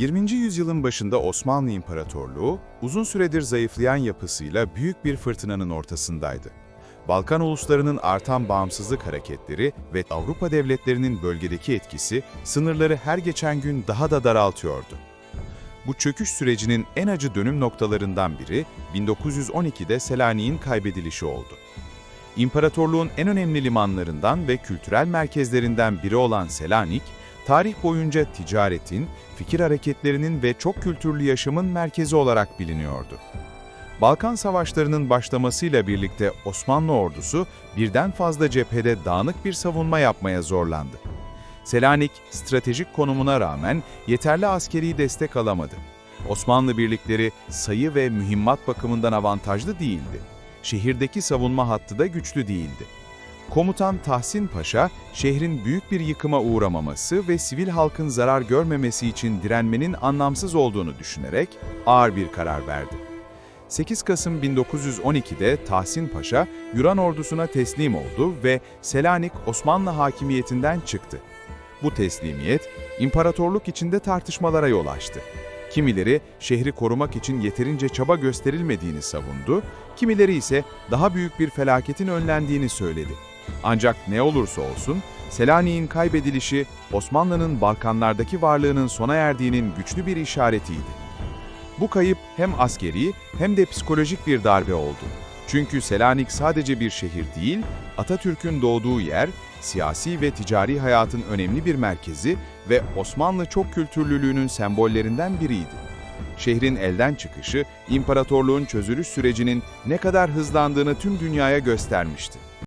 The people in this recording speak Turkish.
20. yüzyılın başında Osmanlı İmparatorluğu, uzun süredir zayıflayan yapısıyla büyük bir fırtınanın ortasındaydı. Balkan uluslarının artan bağımsızlık hareketleri ve Avrupa devletlerinin bölgedeki etkisi sınırları her geçen gün daha da daraltıyordu. Bu çöküş sürecinin en acı dönüm noktalarından biri 1912'de Selanik'in kaybedilişi oldu. İmparatorluğun en önemli limanlarından ve kültürel merkezlerinden biri olan Selanik, tarih boyunca ticaretin, fikir hareketlerinin ve çok kültürlü yaşamın merkezi olarak biliniyordu. Balkan Savaşları'nın başlamasıyla birlikte Osmanlı ordusu birden fazla cephede dağınık bir savunma yapmaya zorlandı. Selanik, stratejik konumuna rağmen yeterli askeri destek alamadı. Osmanlı birlikleri sayı ve mühimmat bakımından avantajlı değildi. Şehirdeki savunma hattı da güçlü değildi. Komutan Tahsin Paşa, şehrin büyük bir yıkıma uğramaması ve sivil halkın zarar görmemesi için direnmenin anlamsız olduğunu düşünerek ağır bir karar verdi. 8 Kasım 1912'de Tahsin Paşa, Yunan ordusuna teslim oldu ve Selanik Osmanlı hakimiyetinden çıktı. Bu teslimiyet, imparatorluk içinde tartışmalara yol açtı. Kimileri şehri korumak için yeterince çaba gösterilmediğini savundu, kimileri ise daha büyük bir felaketin önlendiğini söyledi. Ancak ne olursa olsun, Selanik'in kaybedilişi Osmanlı'nın Balkanlardaki varlığının sona erdiğinin güçlü bir işaretiydi. Bu kayıp hem askeri hem de psikolojik bir darbe oldu. Çünkü Selanik sadece bir şehir değil, Atatürk'ün doğduğu yer, siyasi ve ticari hayatın önemli bir merkezi ve Osmanlı çok kültürlülüğünün sembollerinden biriydi. Şehrin elden çıkışı, imparatorluğun çözülüş sürecinin ne kadar hızlandığını tüm dünyaya göstermişti.